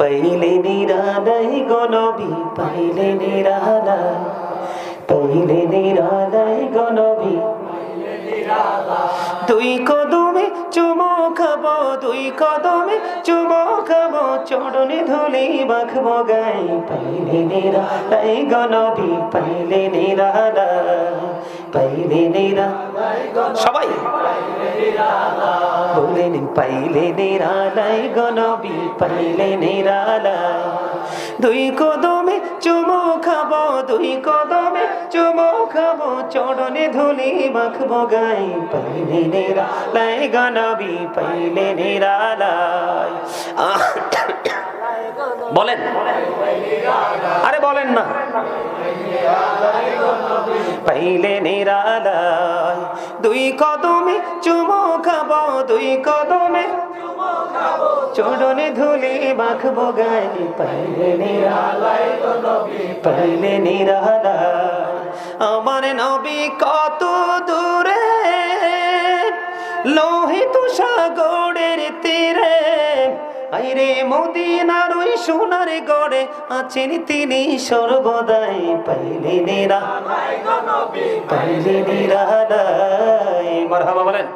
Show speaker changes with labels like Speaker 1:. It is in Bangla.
Speaker 1: পাইলে নিরালাই গনবি পাইলে নিরালাই পাইলে নিরালাই গনবি দুই কদমে চুমো খাব, দুই কদমে চুমো খাব চড়নে ধুলি মাখবো গাই পাইলে নিরালাই গনবি পাইলে নিরালাই পাইলে নিরা সবাই। বলেন পাইলে নিরালাই গনবি পাইলে নিরালাই দুই কদমে চুমো খাব, দুই কদমে চুমো খাব চড়নে ধুলি মাখবো গাই। পাইলে নিরালাই গনবি পাইলে নিরালাই বলেন। আরে বলেন না। পাইলে নিরালাই দুই কদমে চুমো খাব দুই কদমে। চড়নে ধুলি মাখবো গাই পাইলে নিরালাই পাইলে নিরালাই আমার নবী কত দূরে, লোহিত সাগরের তীরে। আইরে মদিনার ওই সোনার গড়ে আছেন তিনি সর্বদাই, পাইলে নিরা পাইলে নিরালাই মারহাবা বলেন।